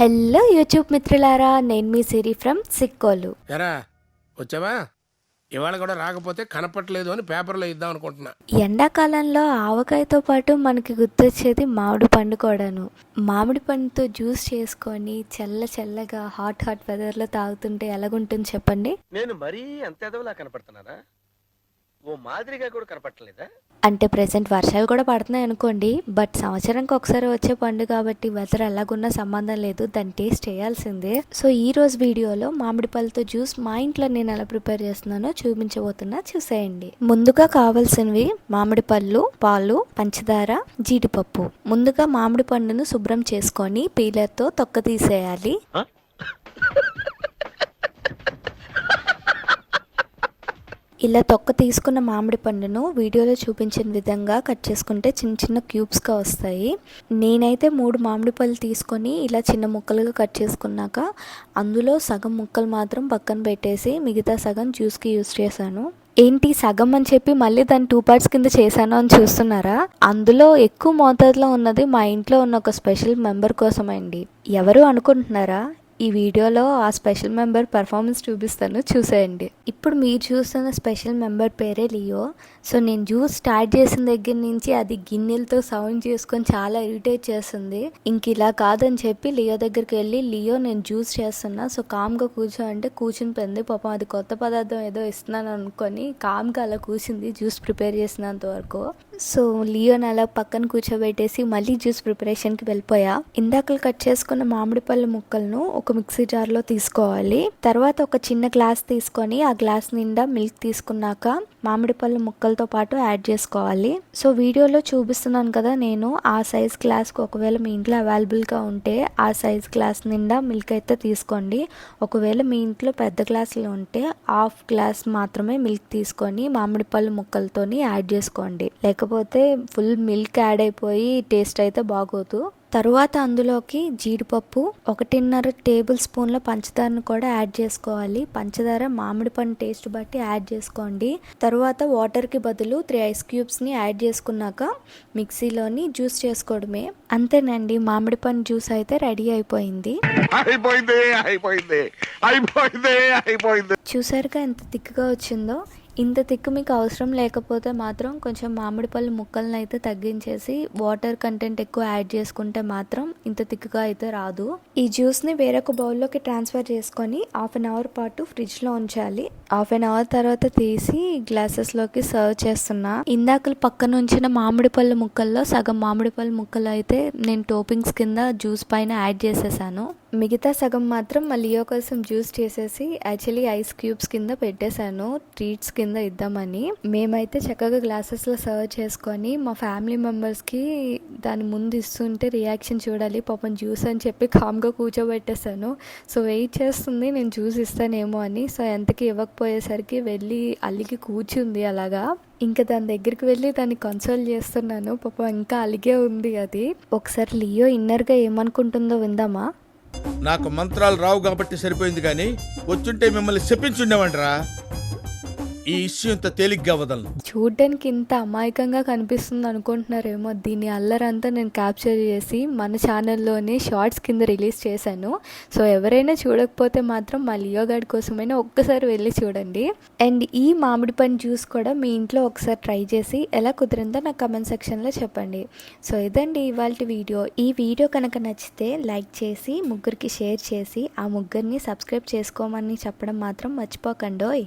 Hello YouTube మిత్రులారా. నేను మీ సిరి from Sikkolu. ఎరా వచ్చావా? ఇవాళ కూడా రాకపోతే కనపట్లేదు అని పేపర్లో ఇద్దాం అనుకుంటున్నా. ఎండాకాలంలో ఆవకాయతో పాటు మనకి గుర్తొచ్చేది మామిడి పండు కూడాను. మామిడి పండుతో జ్యూస్ చేసుకొని చల్ల చల్లగా హాట్ హాట్ వెదర్లో తాగుతుంటే ఎలాగుంటుంది చెప్పండి? నేను మరీ అంత ఎదవలా కనపడుతున్నానా? ఓ మాదిరిగా కూడా కనపడలేదా అంటే ప్రెసెంట్ వర్షాలు కూడా పడుతున్నాయి అనుకోండి బట్ సంవత్సరానికి ఒకసారి వచ్చే పండు కాబట్టి వెదర్ ఎలాగున్నా సంబంధం లేదు దాన్ని టేస్ట్ చేయాల్సిందే. సో ఈ రోజు వీడియోలో మామిడి పళ్ళతో జ్యూస్ మా ఇంట్లో నేను ఎలా ప్రిపేర్ చేస్తున్నానో చూపించబోతున్నా చూసేయండి. ముందుగా కావాల్సినవి మామిడి పళ్ళు పాలు పంచదార జీడిపప్పు. ముందుగా మామిడి పండును శుభ్రం చేసుకొని పీలర్తో తొక్క తీసేయాలి. ఇలా తొక్క తీసుకున్న మామిడి పండును వీడియోలో చూపించిన విధంగా కట్ చేసుకుంటే చిన్న చిన్న క్యూబ్స్గా వస్తాయి. నేనైతే మూడు మామిడి పళ్ళు తీసుకొని ఇలా చిన్న ముక్కలుగా కట్ చేసుకున్నాక అందులో సగం ముక్కలు మాత్రం పక్కన పెట్టేసి మిగతా సగం జ్యూస్కి యూస్ చేశాను. ఏంటి సగం అని చెప్పి మళ్ళీ దాన్ని టూ పార్ట్స్ కింద చేశాను అని చూస్తున్నారా? అందులో ఎక్కువ మోతాదులో ఉన్నది మా ఇంట్లో ఉన్న ఒక స్పెషల్ మెంబర్ కోసమండి. ఎవరు అనుకుంటున్నారా? ఈ వీడియోలో ఆ స్పెషల్ మెంబర్ పర్ఫార్మెన్స్ చూపిస్తాను చూసేయండి. ఇప్పుడు మీరు చూస్తున్న స్పెషల్ మెంబర్ పేరే లియో. సో నేను జ్యూస్ స్టార్ట్ చేసిన దగ్గర నుంచి అది గిన్నెలతో సౌండ్ చేసుకొని చాలా ఇరిటేట్ చేస్తుంది. ఇంక ఇలా కాదని చెప్పి లియో దగ్గరికి వెళ్ళి లియో నేను జ్యూస్ చేస్తున్నా. సో కామ్గా కూర్చో అంటే కూర్చుని పోయింది పాపం అది కొత్త పదార్థం ఏదో ఇస్తున్నాను అనుకొని కామ్గా అలా కూర్చుంది జ్యూస్ ప్రిపేర్ చేసినంత వరకు. సో లియోన్ అలా పక్కన కూర్చోబెట్టేసి మళ్ళీ జ్యూస్ ప్రిపరేషన్కి వెళ్ళిపోయా. ఇందాకలు కట్ చేసుకున్న మామిడి పళ్ళ ముక్కలను ఒక మిక్సీ జార్లో తీసుకోవాలి. తర్వాత ఒక చిన్న గ్లాస్ తీసుకొని ఆ గ్లాస్ నిండా మిల్క్ తీసుకున్నాక మామిడి పళ్ళ ముక్కలతో పాటు యాడ్ చేసుకోవాలి. సో వీడియోలో చూపిస్తున్నాను కదా నేను ఆ సైజ్ గ్లాస్కి ఒకవేళ మీ ఇంట్లో అవైలబుల్గా ఉంటే ఆ సైజ్ గ్లాస్ నిండా మిల్క్ అయితే తీసుకోండి. ఒకవేళ మీ ఇంట్లో పెద్ద గ్లాసులు ఉంటే హాఫ్ గ్లాస్ మాత్రమే మిల్క్ తీసుకొని మామిడి పళ్ళు ముక్కలతోని యాడ్ చేసుకోండి. లేకపోతే ఫుల్ మిల్క్ యాడ్ అయిపోయి టేస్ట్ అయితే బాగోదు. తరువాత అందులోకి జీడిపప్పు ఒకటిన్నర టేబుల్ స్పూన్ల పంచదారను కూడా యాడ్ చేసుకోవాలి. పంచదార మామిడి పండు టేస్ట్ బట్టి యాడ్ చేసుకోండి. తరువాత వాటర్కి బదులు త్రీ ఐస్ క్యూబ్స్ని యాడ్ చేసుకున్నాక మిక్సీలోని జ్యూస్ చేసుకోవడమే. అంతేనండి మామిడి పండు జ్యూస్ అయితే రెడీ అయిపోయింది. అయిపోయింది అయిపోయింది అయిపోయింది అయిపోయింది. చూసారుగా ఎంత తిక్కుగా వచ్చిందో? ఇంత తిక్కు మీకు అవసరం లేకపోతే మాత్రం కొంచెం మామిడి పళ్ళు ముక్కలను అయితే తగ్గించేసి వాటర్ కంటెంట్ ఎక్కువ యాడ్ చేసుకుంటే మాత్రం ఇంత తిక్కుగా అయితే రాదు. ఈ జ్యూస్ని వేరొక బౌల్లోకి ట్రాన్స్ఫర్ చేసుకొని హాఫ్ అన్ అవర్ పాటు ఫ్రిడ్జ్లో ఉంచాలి. హాఫ్ అన్ అవర్ తర్వాత తీసి గ్లాసెస్లోకి సర్వ్ చేస్తున్నా. ఇందాకలు పక్కన ఉంచిన మామిడి పళ్ళు ముక్కల్లో సగం మామిడి పళ్ళు ముక్కలు అయితే నేను టోపింగ్స్ కింద జ్యూస్ పైన యాడ్ చేసేసాను. మిగతా సగం మాత్రం మా లియో కోసం జ్యూస్ చేసేసి యాక్చువల్లీ ఐస్ క్యూబ్స్ కింద పెట్టేశాను ట్రీట్స్ కింద ఇద్దామని. మేమైతే చక్కగా గ్లాసెస్లో సర్వ్ చేసుకొని మా ఫ్యామిలీ మెంబర్స్కి దాని ముందు ఇస్తుంటే రియాక్షన్ చూడాలి పాపం జ్యూస్ అని చెప్పి కామ్గా కూర్చోబెట్టేశాను. సో వెయిట్ చేస్తుంది నేను జ్యూస్ ఇస్తానేమో అని. సో ఎంతకి ఇవ్వకపోయేసరికి వెళ్ళి అల్లికి కూర్చుంది అలాగా. ఇంకా దాని దగ్గరికి వెళ్ళి దాన్ని కన్సోల్ చేస్తున్నాను పాపం ఇంకా అలిగే ఉంది అది. ఒకసారి లియో ఇన్నర్గా ఏమనుకుంటుందో విందామా? నాకు మంత్రాలు రావు కాబట్టి సరిపోయింది కానీ వచ్చుంటే మిమ్మల్ని చెప్పించుండేవంటరా ఈ ఇష్యూ ఇంత తేలిగ్గా వదలను. చూడ్డానికి ఇంత అమాయకంగా కనిపిస్తుంది అనుకుంటున్నారేమో. దీని అల్లరంతా నేను క్యాప్చర్ చేసి మన ఛానల్లోనే షార్ట్స్ కింద రిలీజ్ చేశాను. సో ఎవరైనా చూడకపోతే మాత్రం మా లియోగాడ్ కోసమైనా ఒక్కసారి వెళ్ళి చూడండి. అండ్ ఈ మామిడి పండు జ్యూస్ కూడా మీ ఇంట్లో ఒకసారి ట్రై చేసి ఎలా కుదిరిందో నాకు కమెంట్ సెక్షన్లో చెప్పండి. సో ఇదండి ఇవాళ వీడియో. ఈ వీడియో కనుక నచ్చితే లైక్ చేసి ముగ్గురికి షేర్ చేసి ఆ ముగ్గురిని సబ్స్క్రైబ్ చేసుకోమని చెప్పడం మాత్రం మర్చిపోకండోయ్.